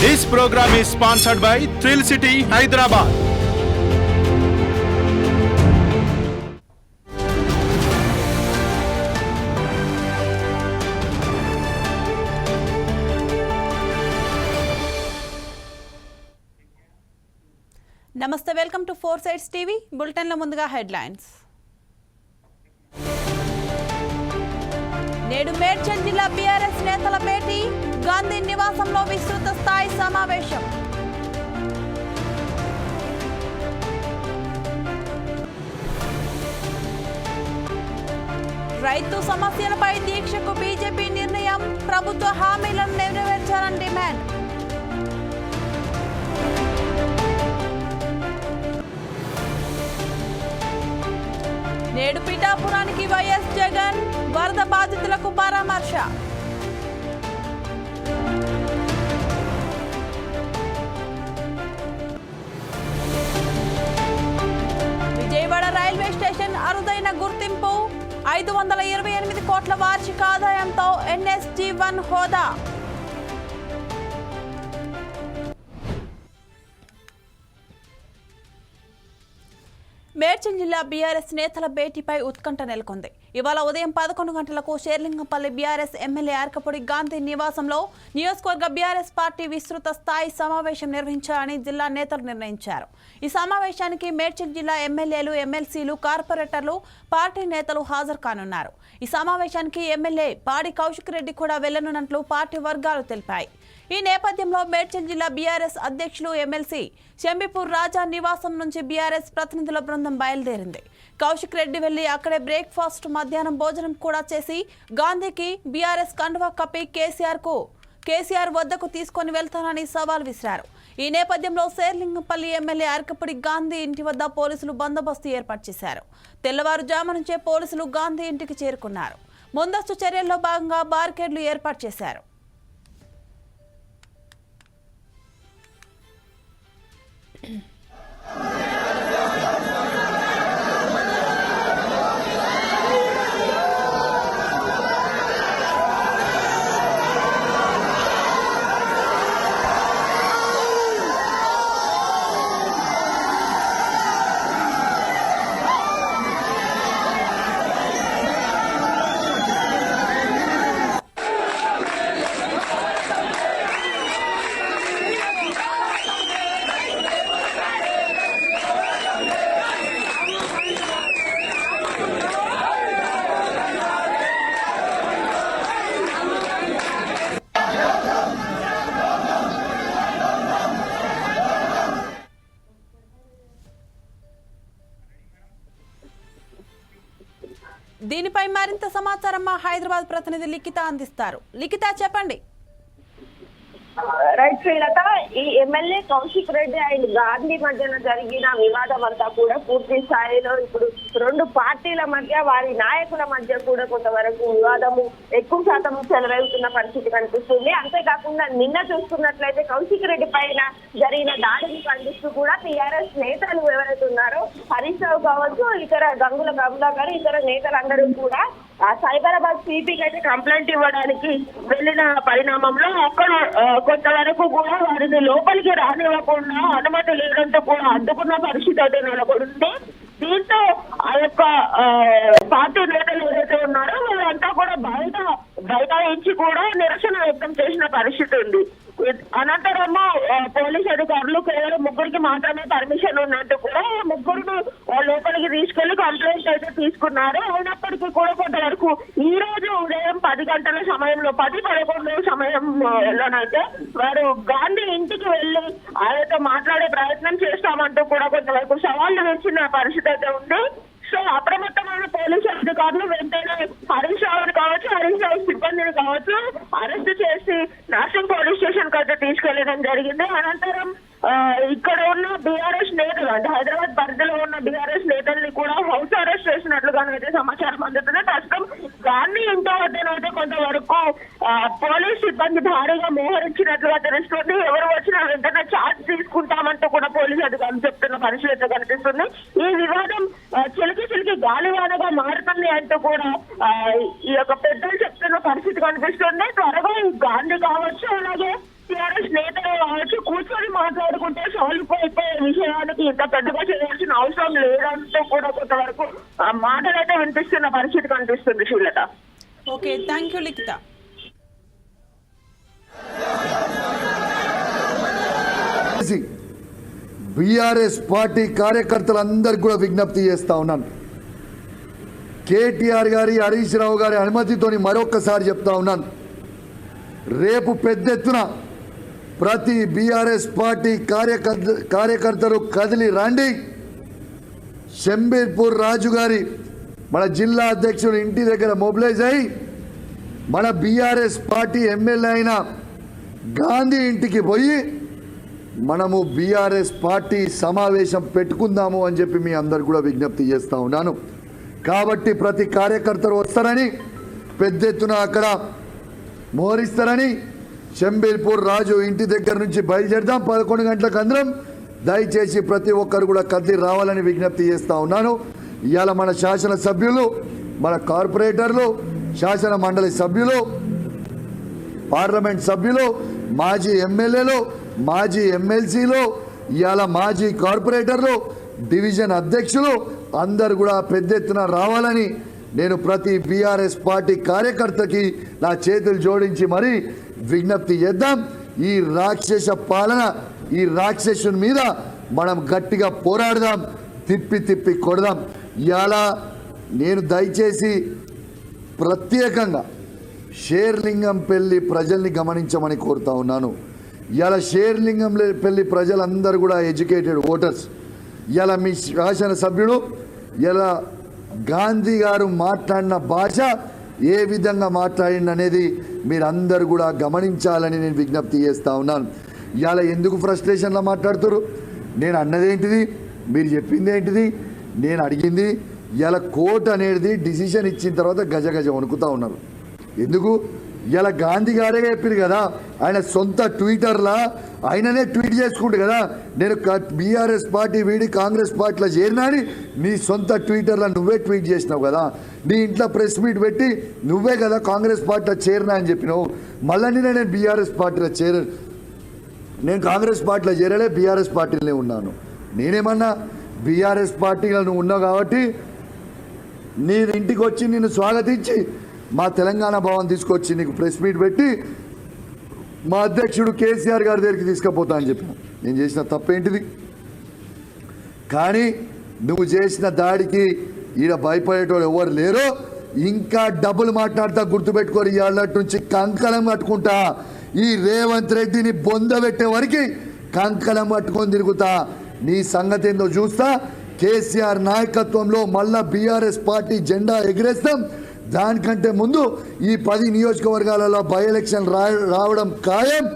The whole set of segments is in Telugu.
This programme is sponsored by thrill city Hyderabad నమస్తే welcome to four sides TV బులెటిన్ల ముందుగా హెడ్లైన్స్ నేడు మేడ్చల్ జిల్లా బీఆర్ఎస్ నేతల భేటీ. గాంధీ నివాసంలో విస్తృత స్థాయి సమావేశం. రైతు సమస్యలపై దీక్షకు బీజేపీ నిర్ణయం ప్రభుత్వ హామీలను నెరవేర్చాలని డిమాండ్. నేడు పిఠాపురానికి వైఎస్ జగన్ వరద బాధితులకు పరామర్శ. రైల్వే స్టేషన్ అరుదైన గుర్తింపు. ఐదు వందల ఇరవై ఎనిమిది కోట్ల వార్షిక ఆదాయంతో ఎన్ఎస్జీ వన్ హోదా. మేడ్చల్ జిల్లా బీఆర్ఎస్ నేతల భేటీపై ఉత్కంఠ నెలకొంది. ఇవాళ ఉదయం పదకొండు గంటలకు షేర్లింగంపల్లి బీఆర్ఎస్ ఎమ్మెల్యే ఆర్కపూడి గాంధీ నివాసంలో నియోజకవర్గ బీఆర్ఎస్ పార్టీ విస్తృత స్థాయి సమావేశం నిర్వహించాలని జిల్లా నేతలు నిర్ణయించారు. ఈ సమావేశానికి మేడ్చల్ జిల్లా ఎమ్మెల్యేలు ఎమ్మెల్సీలు కార్పొరేటర్లు పార్టీ నేతలు హాజరు కానున్నారు. ఈ సమావేశానికి ఎమ్మెల్యే పాడి కౌశిక్ రెడ్డి కూడా వెళ్ళనున్నట్లు పార్టీ వర్గాలు తెలిపాయి. ఈ నేపథ్యంలో మేడ్చల్ జిల్లా బీఆర్ఎస్ అధ్యక్షులు ఎమ్మెల్సీ చెంబిపూర్ రాజా నివాసం నుంచి బీఆర్ఎస్ ప్రతినిధుల బృందం బయలుదేరింది. కౌశిక్ రెడ్డి వెళ్ళి అక్కడే బ్రేక్ఫాస్ట్ మధ్యాహ్నం భోజనం కూడా చేసి గాంధీకి బీఆర్ఎస్ కండువా కప్పి కేసీఆర్కు కేసీఆర్ వద్దకు తీసుకొని వెళ్తానని సవాల్ విసిరారు. ఈ నేపథ్యంలో శేర్లింగంపల్లి ఎమ్మెల్యే అరకపూడి గాంధీ ఇంటి వద్ద పోలీసులు బందోబస్తు ఏర్పాటు చేశారు. తెల్లవారుజాము నుంచే పోలీసులు గాంధీ ఇంటికి చేరుకున్నారు. ముందస్తు చర్యల్లో భాగంగా బార్కెడ్లు ఏర్పాటు చేశారు. హైదరాబాద్ ప్రతినిధి లిఖిత అందిస్తారు. లిఖిత చెప్పండి. రైట్ శ్రీలత ఈ ఎమ్మెల్యే కౌశిక్ రెడ్డి అండ్ గాంధీ మధ్యన జరిగిన వివాదం అంతా కూడా పూర్తి స్థాయిలో ఇప్పుడు రెండు పార్టీల మధ్య వారి నాయకుల మధ్య కూడా కొంతవరకు వివాదము ఎక్కువ శాతం చెలరేగుతున్న పరిస్థితి కనిపిస్తుంది. అంతేకాకుండా నిన్న చూసుకున్నట్లయితే కౌశిక్ రెడ్డి పైన జరిగిన దాడిని ఖండిస్తూ కూడా టీఆర్ఎస్ నేతలు ఎవరైతే ఉన్నారో హరీష్ రావు కావచ్చు ఇతర గంగుల గంగుల గారు ఇతర నేతలందరూ కూడా ఆ సైబరాబాద్ సిపికి అయితే కంప్లైంట్ ఇవ్వడానికి వెళ్ళిన పరిణామంలో అక్కడ కొంతవరకు కూడా వారిని లోపలికి రానివ్వకుండా అనుమతి లేదంటూ కూడా అడ్డుకున్న పరిస్థితి అయితే నెలకొంది. దీంతో ఆ యొక్క పార్టీ నేతలు ఏదైతే ఉన్నారో వాళ్ళంతా కూడా బయట బైఠాయించి కూడా నిరసన వ్యక్తం చేసిన పరిస్థితి ఉంది. అనంతరము పోలీస్ అధికారులు కేవలం ముగ్గురికి మాత్రమే పర్మిషన్ ఉన్నట్టు కూడా ముగ్గురు ముగ్గురిని లోపలికి తీసుకెళ్ళి కంప్లైంట్ అయితే తీసుకున్నారు. అయినప్పటికీ కూడా కొంతవరకు ఈ రోజు ఉదయం పది గంటల సమయంలో పది పదకొండు సమయంలోనైతే వారు గాంధీ ఇంటికి వెళ్ళి ఆయనతో మాట్లాడే ప్రయత్నం చేస్తామంటూ కూడా కొంతవరకు సవాళ్ళు వచ్చిన పరిస్థితి అయితే ఉంది. సో అప్రమత్తమైన పోలీసు అధికారులు వెంటనే హరీష్ రావును కావచ్చు హరీష్ రావు సిబ్బందిని కావచ్చు అరెస్ట్ చేసి నర్సింగ్ పోలీస్ స్టేషన్కి అయితే తీసుకెళ్ళడం జరిగింది. అనంతరం ఇక్కడ ఉన్న బీఆర్ఎస్ నేతలు అంటే హైదరాబాద్ పరిధిలో ఉన్న బీఆర్ఎస్ నేతల్ని కూడా హౌస్ అరెస్ట్ చేసినట్లుగా అయితే సమాచారం అందుతుంది. ప్రస్తుతం గాంధీ ఇంటి వద్దనైతే కొంతవరకు పోలీస్ సిబ్బంది భారీగా మోహరించినట్లుగా తెలుస్తుంది. ఎవరు వచ్చినా వెంటనే చార్జ్ తీసుకుంటామంటూ కూడా పోలీసు అధికారులు చెప్తున్న పరిస్థితి అయితే కనిపిస్తుంది. ఈ వివాదం చిలికి చిలికి గాలివానగా మారుతుంది అంటూ కూడా ఈ యొక్క పెద్దలు చెప్తున్న పరిస్థితి కనిపిస్తుంది. త్వరగా గాంధీ కావచ్చు అలాగే టీఆర్ఎస్ నేతలు సాల్వ్ అయిపోయే విషయానికి ఇంత పెద్దగా చేయాల్సిన అవసరం లేదంటూ కూడా కొంతవరకు ఆ మాటలు అయితే వినిపిస్తున్న పరిస్థితి కనిపిస్తుంది Srilatha. Okay thank you Likhitha. BRS party కార్యకర్తలందరికీ కూడా విజ్ఞప్తి చేస్తా ఉన్నాను. కేటీఆర్ గారి హరీష్ రావు గారి అనుమతితోని మరొక్కసారి చెప్తా ఉన్నాను. రేపు పెద్ద ఎత్తున ప్రతి బీఆర్ఎస్ పార్టీ కార్యకర్త కార్యకర్తలు కదిలి రండి. షంబీర్పూర్ రాజు గారి మన జిల్లా అధ్యక్షుడు ఇంటి దగ్గర మొబిలైజ్ అయి మన బీఆర్ఎస్ పార్టీ ఎమ్మెల్యే అయిన గాంధీ ఇంటికి పోయి మనము బీఆర్ఎస్ పార్టీ సమావేశం పెట్టుకుందాము అని చెప్పి మీ అందరు కూడా విజ్ఞప్తి చేస్తూ ఉన్నాను. కాబట్టి ప్రతి కార్యకర్తలు వస్తారని పెద్ద ఎత్తున అక్కడ మోహరిస్తారని చెంబేల్పూర్ రాజు ఇంటి దగ్గర నుంచి బయలుదేరదాం. పదకొండు గంటలకు అందరం దయచేసి ప్రతి ఒక్కరు కూడా కదిలి రావాలని విజ్ఞప్తి చేస్తూ ఉన్నాను. ఇవాళ మన శాసన సభ్యులు మన కార్పొరేటర్లు శాసన మండలి సభ్యులు పార్లమెంట్ సభ్యులు మాజీ ఎమ్మెల్యేలు మాజీ ఎమ్మెల్సీలు ఇవాళ మాజీ కార్పొరేటర్లు డివిజన్ అధ్యక్షులు అందరు కూడా పెద్ద ఎత్తున రావాలని నేను ప్రతి బీఆర్ఎస్ పార్టీ కార్యకర్తకి నా చేతులు జోడించి మరీ విజ్ఞప్తి చేద్దాం. ఈ రాక్షస పాలన ఈ రాక్షసుని మీద మనం గట్టిగా పోరాడదాం తిప్పి తిప్పి కొడదాం. ఇలా నేను దయచేసి ప్రత్యేకంగా షేర్లింగం పెళ్ళి ప్రజల్ని గమనించమని కోరుతా ఉన్నాను. ఇలా షేర్లింగం పెళ్ళి ప్రజలందరూ కూడా ఎడ్యుకేటెడ్ ఓటర్స్. ఇలా మీ శాసనసభ్యుడు ఇలా గాంధీ గారు మాట్లాడిన భాష ఏ విధంగా మాట్లాడింది అనేది మీరందరూ కూడా గమనించాలని నేను విజ్ఞప్తి చేస్తా ఉన్నాను. ఇవాళ ఎందుకు ఫ్రస్ట్రేషన్లో మాట్లాడుతురు నేను అన్నదేంటిది? మీరు చెప్పింది ఏంటిది? నేను అడిగింది? ఇలా కోర్టు అనేది డిసిషన్ ఇచ్చిన తర్వాత గజ గజ వణుకుతా ఉన్నారు. ఎందుకు? ఇలా గాంధీ గారే చెప్పారు కదా ఆయన సొంత ట్విట్టర్లా ఆయననే ట్వీట్ చేసుకుంటు కదా నేను బీఆర్ఎస్ పార్టీ వీడి కాంగ్రెస్ పార్టీలో చేరినా అని నీ సొంత ట్విట్టర్లో నువ్వే ట్వీట్ చేసినావు కదా. నీ ఇంట్లో ప్రెస్ మీట్ పెట్టి నువ్వే కదా కాంగ్రెస్ పార్టీలో చేరినా అని చెప్పినావు. మళ్ళీ నేను బీఆర్ఎస్ పార్టీలో చేర నేను కాంగ్రెస్ పార్టీలో చేరలే బీఆర్ఎస్ పార్టీలోనే ఉన్నాను. నేనేమన్నా బీఆర్ఎస్ పార్టీలో నువ్వు ఉన్నావు కాబట్టి నీ ఇంటికి వచ్చి నిన్ను స్వాగతించి మా తెలంగాణ భవన్ తీసుకొచ్చి నీకు ప్రెస్ మీట్ పెట్టి మా అధ్యక్షుడు కేసీఆర్ గారి దగ్గరికి తీసుకుపోతా అని చెప్పాను. నేను చేసిన తప్పేంటిది కానీ నువ్వు చేసిన దాడికి ఈడ భయపడేటోడు ఎవరు లేరో ఇంకా డబ్బులు మాట్లాడతా గుర్తుపెట్టుకొని ఇవాళ నుంచి కంకణం కట్టుకుంటా ఈ రేవంత్ రెడ్డిని బొందబెట్టే వరకు కంకణం కట్టుకొని తిరుగుతా. నీ సంగతి ఏందో చూస్తా. కేసీఆర్ నాయకత్వంలో మళ్ళా బీఆర్ఎస్ పార్టీ జెండా ఎగిరేస్తాం. దానికంటే ముందు ఈ పది నియోజకవర్గాలలో బై ఎలక్షన్ రా రావడం ఖాయం.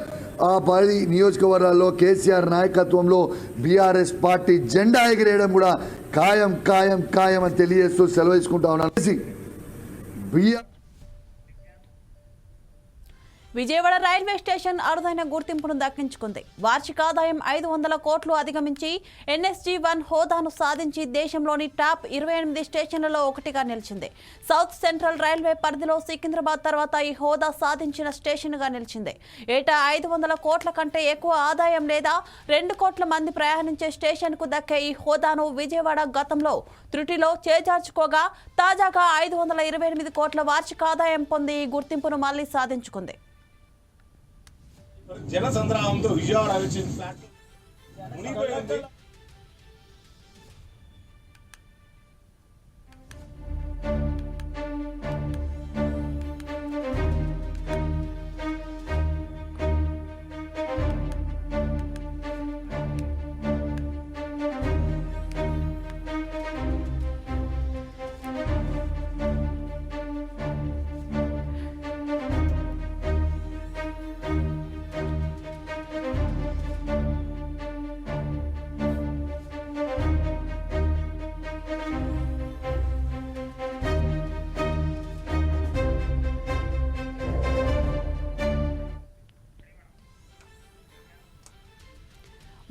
ఆ పది నియోజకవర్గాల్లో కేసీఆర్ నాయకత్వంలో బీఆర్ఎస్ పార్టీ జెండా ఎగిరేయడం కూడా ఖాయం ఖాయం ఖాయం అని తెలియజేస్తూ సెలవు తీసుకుంటా ఉన్నాను. బీఆర్ విజయవాడ రైల్వే స్టేషన్ అరుదైన గుర్తింపును దక్కించుకుంది. వార్షిక ఆదాయం ఐదు వందల కోట్లు అధిగమించి ఎన్ఎస్జీ వన్ హోదాను సాధించి దేశంలోని టాప్ ఇరవై ఎనిమిది స్టేషన్లలో ఒకటిగా నిలిచింది. సౌత్ సెంట్రల్ రైల్వే పరిధిలో సికింద్రాబాద్ తర్వాత ఈ హోదా సాధించిన స్టేషన్గా నిలిచింది. ఏటా ఐదు వందల కోట్ల కంటే ఎక్కువ ఆదాయం లేదా రెండు కోట్ల మంది ప్రయాణించే స్టేషన్కు దక్కే ఈ హోదాను విజయవాడ గతంలో త్రుటిలో చేజార్చుకోగా తాజాగా ఐదు వందల ఇరవై ఎనిమిది కోట్ల వార్షిక ఆదాయం పొంది ఈ గుర్తింపును మళ్ళీ సాధించుకుంది. జన సంద్రామంతో విజయవాడ వచ్చింది. మునిగిపోయింది.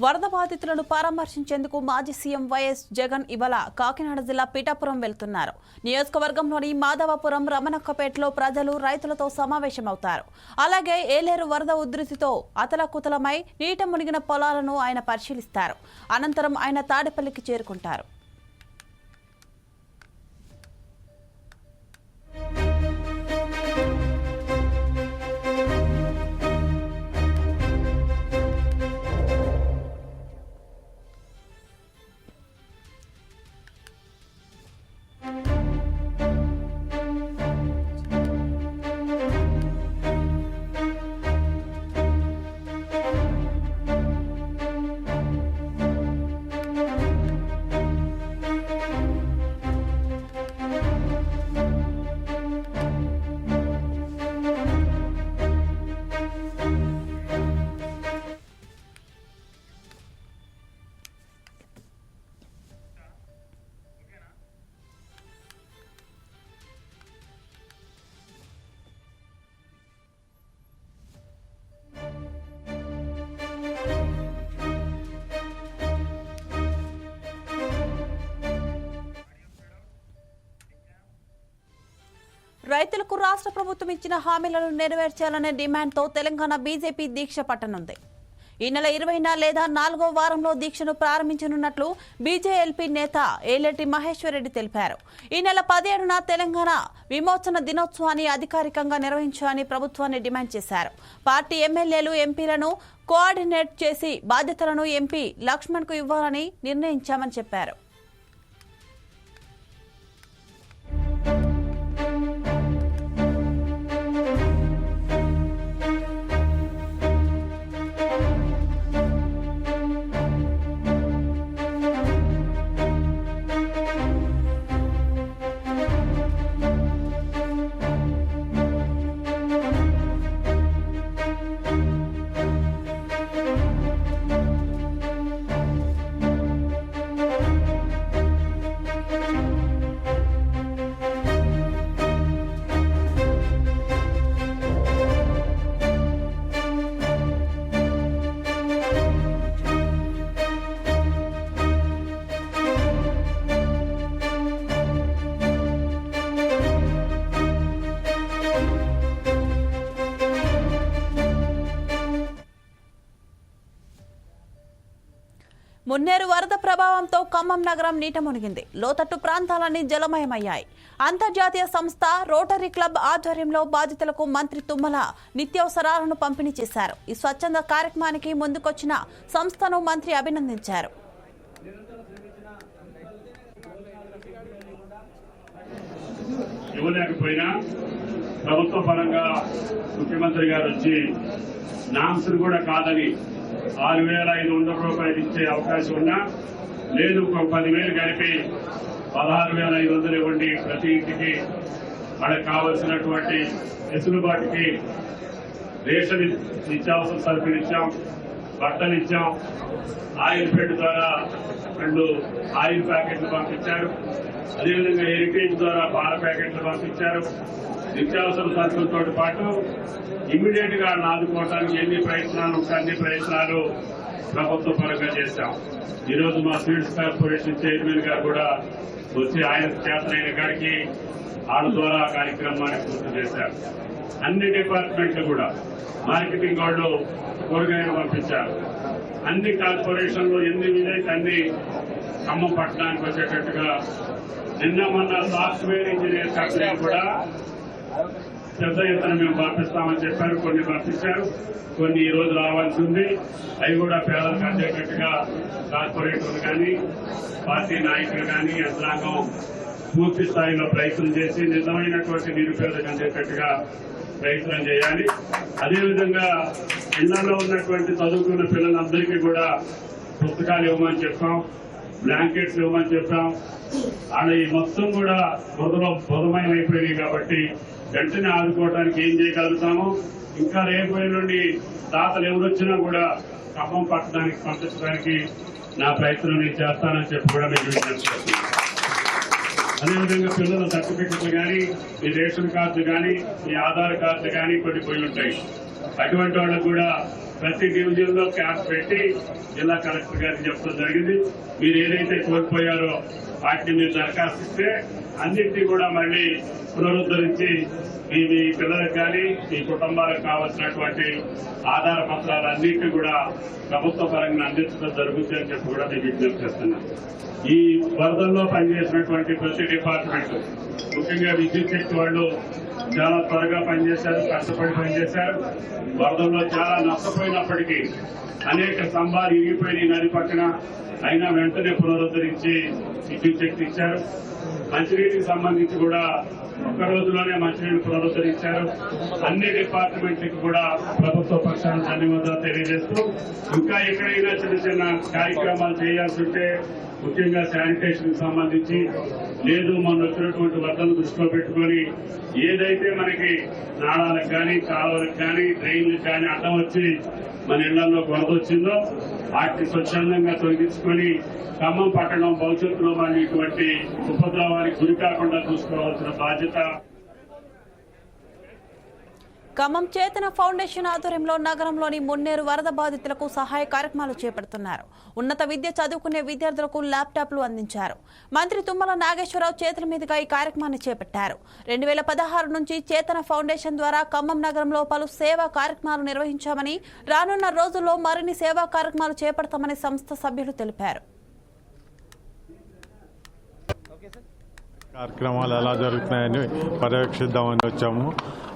వరద బాధితులను పరామర్శించేందుకు మాజీ సీఎం వైఎస్ జగన్ ఇవాళ కాకినాడ జిల్లా పీఠాపురం వెళ్తున్నారు. నియోజకవర్గంలోని మాధవపురం రమణక్కపేటలో ప్రజలు రైతులతో సమావేశమవుతారు. అలాగే ఏలేరు వరద ఉధృతితో అతలకుతలమై నీట మునిగిన పొలాలను ఆయన పరిశీలిస్తారు. అనంతరం ఆయన తాడేపల్లికి చేరుకుంటారు. రైతులకు రాష్ట్ర ప్రభుత్వం ఇచ్చిన హామీలను నెరవేర్చాలనే డిమాండ్తో తెలంగాణ బీజేపీ దీక్ష పట్టనుంది. ఈ నెల ఇరవైన లేదా నాలుగో వారంలో దీక్షను ప్రారంభించనున్నట్లు బీజేఎల్పీ నేత ఏలెట్టి మహేశ్వరరెడ్డి తెలిపారు. ఈ నెల పదిహేడున తెలంగాణ విమోచన దినోత్సవాన్ని అధికారికంగా నిర్వహించాలని ప్రభుత్వాన్ని డిమాండ్ చేశారు. పార్టీ ఎమ్మెల్యేలు ఎంపీలను కోఆర్డినేట్ చేసి బాధ్యతలను ఎంపీ లక్ష్మణ్కు ఇవ్వాలని నిర్ణయించామని చెప్పారు. మున్నేరు వరద ప్రభావంతో ఖమ్మం నగరం నీట మునిగింది. లోతట్టు ప్రాంతాలన్నీ జలమయమయ్యాయి. అంతర్జాతీయ సంస్థ రోటరీ క్లబ్ ఆధ్వర్యంలో బాధితులకు మంత్రి తుమ్మల నిత్యావసరాలను పంపిణీ చేశారు. ఈ స్వచ్ఛంద కార్యక్రమానికి ముందుకొచ్చిన సంస్థను మంత్రి అభినందించారు. ఇవ్వలేకపోయినా ప్రభుత్వ పరంగా ముఖ్యమంత్రి గారు వచ్చి నామ్స్ కూడా కాదని ఆరు వేల ఐదు వందల రూపాయలు ఇచ్చే అవకాశం ఉన్నా లేదు ఒక పదివేలు కలిపి పదహారు వేల ఐదు వందలు ఇవ్వండి. ప్రతి ఇంటికి వాళ్ళకి కావలసినటువంటి వెసులుబాటుకి రేషన్ నిత్యావసర సరుకులు ఇచ్చాం బట్టలు ఇచ్చాం. ఆయిల్ ఫెడ్ ద్వారా రెండు ఆయిల్ ప్యాకెట్లు పంపించారు అదేవిధంగా హెరిటేజ్ ద్వారా పాల ప్యాకెట్లు పంపించారు నిత్యావసర సరుకులతో పాటు ఇమ్మీడియట్గా ఆదుకోవడానికి ఎన్ని ప్రయత్నాలు అన్ని ప్రయత్నాలు ప్రభుత్వ పరంగా చేశాం. ఈ రోజు మా స్వీట్స్ కార్పొరేషన్ చైర్మన్ గారు కూడా వచ్చి ఆయన చేతనైన కాడికి వాళ్ళ ద్వారా కార్యక్రమాన్ని పూర్తి చేశారు. అన్ని డిపార్ట్మెంట్లు కూడా మార్కెటింగ్ వాళ్ళు కూరగాయలు పంపించారు. అన్ని కార్పొరేషన్లు ఎన్ని వీలైతే అన్ని ఖమ్మం పట్టణానికి వచ్చేటట్టుగా నిన్న మొన్న సాఫ్ట్వేర్ ఇంజనీర్ కంపెనీ కూడా పెద్ద ఎత్తున మేము పంపిస్తామని చెప్పారు కొన్ని పంపించారు కొన్ని ఈ రోజు రావాల్సి ఉంది. అవి కూడా పేదలకు అందేటట్టుగా కార్పొరేటర్లు కానీ పార్టీ నాయకులు కానీ యంత్రాంగం పూర్తి స్థాయిలో ప్రయత్నం చేసి నిజమైనటువంటి నిరుపేదకు అందేటట్టుగా ప్రయత్నం చేయాలి. అదేవిధంగా ఇళ్ళలో ఉన్నటువంటి చదువుకున్న పిల్లలందరికీ కూడా పుస్తకాలు ఇవ్వమని చెప్పాం బ్లాంకెట్స్ ఇవ్వమని చెప్పాం అలా ఈ మొత్తం కూడా బుధలో బుధమయం అయిపోయినాయి కాబట్టి వెంటనే ఆదుకోవడానికి ఏం చేయగలుగుతాము? ఇంకా రేపు నుండి దాతలు ఎవరొచ్చినా కూడా ఖమ్మం పట్టడానికి పంపించడానికి నా ప్రయత్నం నేను చేస్తానని చెప్పి కూడా నేను విజ్ఞప్తి అదేవిధంగా పిల్లల సర్టిఫికెట్లు కానీ మీ రేషన్ కార్డు కానీ మీ ఆధార్ కార్డు కానీ కొన్ని పోయి ఉంటాయి అటువంటి వాళ్ళకు కూడా ప్రతి డివిజన్లో క్యాంప్ పెట్టి జిల్లా కలెక్టర్ గారికి చెప్పడం జరిగింది. మీరు ఏదైతే కోల్పోయారో వాటిని మీరు దరఖాస్తు ఇస్తే అన్నింటినీ కూడా మళ్ళీ పునరుద్ధరించి మీ మీ పిల్లలకు కానీ మీ కుటుంబాలకు కావాల్సినటువంటి ఆధార పత్రాలన్నింటినీ కూడా ప్రభుత్వ పరంగా అందించడం జరుగుతుంది అని చెప్పి కూడా నేను విజ్ఞప్తి చేస్తున్నాను. ఈ వరదల్లో పనిచేసినటువంటి ప్రతి డిపార్ట్మెంట్ ముఖ్యంగా విద్యుత్ శక్తి వాళ్ళు చాలా త్వరగా పనిచేశారు కష్టపడి పనిచేశారు. వరదల్లో చాలా నష్టపోయినప్పటికీ అనేక స్తంభాలు ఇరిగిపోయిన నది పక్కన. అయినా వెంటనే పునరుద్ధరించి విద్యుత్ శక్తి ఇచ్చారు. మంచినీటికి సంబంధించి కూడా ఒక్క రోజులోనే మంచినీళ్ళు పునరుద్ధరించారు. అన్ని డిపార్ట్మెంట్లకు కూడా ప్రభుత్వ పక్షాన్ని ధన్యవాదాలు తెలియజేస్తూ ఇంకా ఎక్కడైనా చిన్న చిన్న కార్యక్రమాలు చేయాల్సి ఉంటే ముఖ్యంగా శానిటేషన్ సంబంధించి లేదు మొన్న వచ్చినటువంటి వరదలు దృష్టిలో పెట్టుకొని ఏదైతే మనకి నాళాలకు కానీ కాలువలకు కానీ డ్రైన్లకు కానీ అడ్డం వచ్చి మన ఇళ్ళలో వరద వచ్చిందో వాటిని స్వచ్ఛందంగా తొలగించుకొని ఖమ్మం పట్టణం భవిష్యత్తులో మళ్ళీ ఇటువంటి ఉపద్రవానికి గురి కాకుండా చూసుకోవాల్సిన బాధ్యత ఖమ్మం చేతన ఫౌండేషన్ ఆధ్వర్యంలో నగరంలోని మున్నేరు వరద బాధితులకు సహాయ కార్యక్రమాలు చేపడుతున్నారు. ఉన్నత విద్య చదువుకునే విద్యార్థులకు ల్యాప్టాప్లు అందించారు. మంత్రి తుమ్మల నాగేశ్వరరావు చేతుల మీదుగా ఈ కార్యక్రమాన్ని చేపట్టారు. రెండు వేల పదహారు నుంచి చేతన ఫౌండేషన్ ద్వారా ఖమ్మం నగరంలో పలు సేవా కార్యక్రమాలు నిర్వహించామని రానున్న రోజుల్లో మరిన్ని సేవా కార్యక్రమాలు చేపడతామని సంస్థ సభ్యులు తెలిపారు. కార్యక్రమాలు ఎలా జరుగుతున్నాయని పర్యవేక్షిద్దామని వచ్చాము.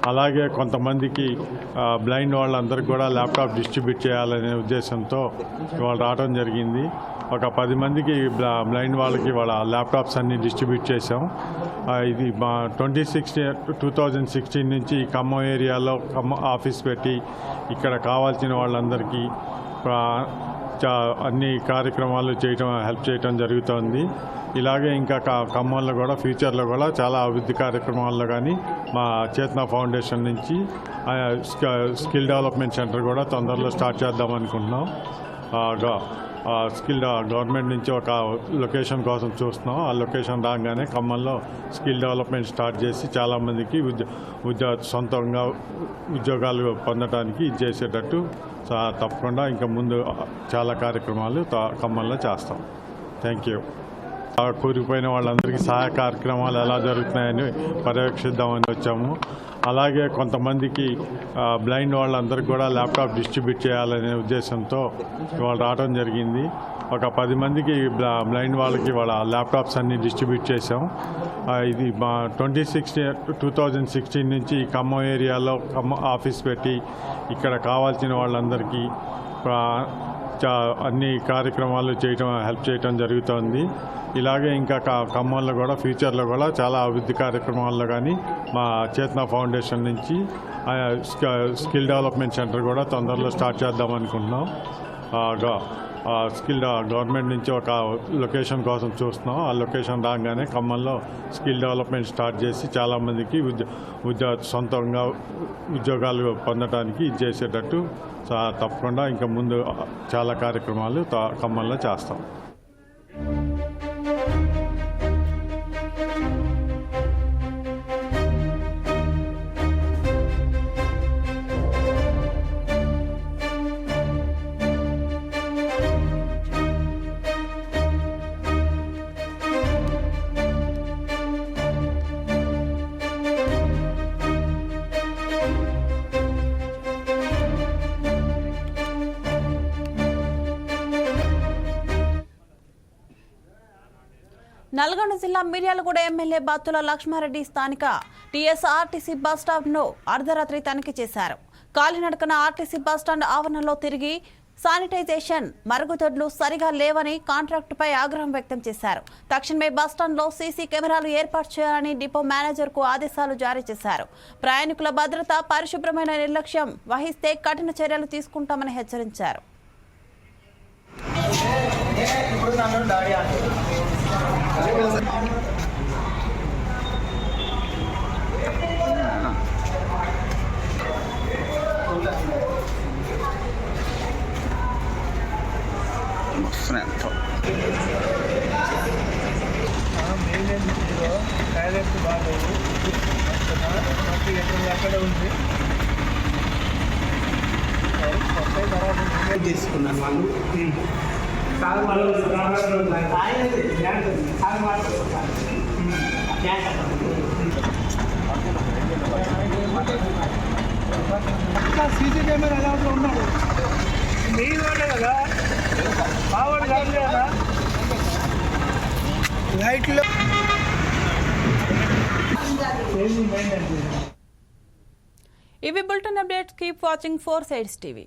అలాగే కొంతమందికి బ్లైండ్ వాళ్ళందరికీ కూడా ల్యాప్టాప్ డిస్ట్రిబ్యూట్ చేయాలనే ఉద్దేశంతో ఇవాళ రావడం జరిగింది. ఒక పది మందికి బ్లైండ్ వాళ్ళకి వాళ్ళ ల్యాప్టాప్స్ అన్ని డిస్ట్రిబ్యూట్ చేసాం ఇది మా twenty sixteen two thousand sixteen నుంచి ఖమ్మం ఏరియాలో ఖమ్మం ఆఫీస్ పెట్టి ఇక్కడ కావాల్సిన వాళ్ళందరికీ అన్ని కార్యక్రమాలు చేయటం హెల్ప్ చేయటం జరుగుతోంది. ఇలాగే ఇంకా ఖమ్మంలో కూడా ఫ్యూచర్లో కూడా చాలా అభివృద్ధి కార్యక్రమాల్లో కానీ మా చేతన ఫౌండేషన్ నుంచి స్కిల్ డెవలప్మెంట్ సెంటర్ కూడా తొందరలో స్టార్ట్ చేద్దాం అనుకుంటున్నాం. స్కిల్ గవర్నమెంట్ నుంచి ఒక లొకేషన్ కోసం చూస్తున్నాం. ఆ లొకేషన్ రాగానే ఖమ్మంలో స్కిల్ డెవలప్మెంట్ స్టార్ట్ చేసి చాలామందికి ఉద్యో సొంతంగా ఉద్యోగాలు పొందడానికి ఇది చేసేటట్టు తప్పకుండా ఇంకా ముందు చాలా కార్యక్రమాలు ఖమ్మంలో చేస్తాం. థ్యాంక్ యూ ఆ వాళ్ళందరికీ సహాయ కార్యక్రమాలు ఎలా జరుగుతున్నాయని పర్యవేక్షిద్దామని వచ్చాము. అలాగే కొంతమందికి బ్లైండ్ వాళ్ళందరికీ కూడా ల్యాప్టాప్ డిస్ట్రిబ్యూట్ చేయాలనే ఉద్దేశంతో ఇవాళ రావడం జరిగింది. ఒక పది మందికి బ్లైండ్ వాళ్ళకి వాళ్ళ ల్యాప్టాప్స్ అన్ని డిస్ట్రిబ్యూట్ చేసాం ఇది మా twenty sixteen two thousand sixteen నుంచి ఖమ్మం ఏరియాలో ఖమ్మం ఆఫీస్ పెట్టి ఇక్కడ కావాల్సిన వాళ్ళందరికీ అన్ని కార్యక్రమాలు చేయటం హెల్ప్ చేయటం జరుగుతోంది. ఇలాగే ఇంకా ఖమ్మంలో కూడా ఫ్యూచర్లో కూడా చాలా అభివృద్ధి కార్యక్రమాల్లో కానీ మా చేతన ఫౌండేషన్ నుంచి స్కిల్ డెవలప్మెంట్ సెంటర్ కూడా తొందరలో స్టార్ట్ చేద్దాం అనుకుంటున్నాం. స్కిల్ గవర్నమెంట్ నుంచి ఒక లొకేషన్ కోసం చూస్తున్నాం. ఆ లొకేషన్ రాగానే ఖమ్మంలో స్కిల్ డెవలప్మెంట్ స్టార్ట్ చేసి చాలామందికి ఉద్యో సొంతంగా ఉద్యోగాలు పొందడానికి ఇది చేసేటట్టు తప్పకుండా ఇంకా ముందు చాలా కార్యక్రమాలు త- ఖమ్మంలో చేస్తాం. నల్గొండ జిల్లా మిర్యాలగూడ ఎమ్మెల్యే బాతుల లక్ష్మారెడ్డి స్థానిక టీఎస్ఆర్టీసీ బస్ స్టాప్ను అర్ధరాత్రి తనిఖీ చేశారు. కాలినడకన ఆర్టీసీ బస్ స్టాండ్ ఆవరణలో తిరిగి శానిటైజేషన్ మరుగుదొడ్లు సరిగా లేవని కాంట్రాక్టుపై ఆగ్రహం వ్యక్తం చేశారు. తక్షణమే బస్ స్టాండ్లో సీసీ కెమెరాలు ఏర్పాటు చేయాలని డిపో మేనేజర్కు ఆదేశాలు జారీ చేశారు. ప్రయాణికుల భద్రత పరిశుభ్రమైన నిర్లక్ష్యం వహిస్తే కఠిన చర్యలు తీసుకుంటామని హెచ్చరించారు. టాయిలెట్స్ బాగాలేవు మట్టి ఎక్కడ అక్కడే ఉంది తీసుకున్నారు వాళ్ళు సార్ వాళ్ళు ఆయనది బ్యాంక్ సార్ మాట్లాడుతున్నారు బ్యాంక్ సీసీ కెమెరా ఎలా ఉన్నాడు మీ వాడే కదా మావాడు కాదు కదా లైట్లో ఇవి bulletin updates keep watching four sides TV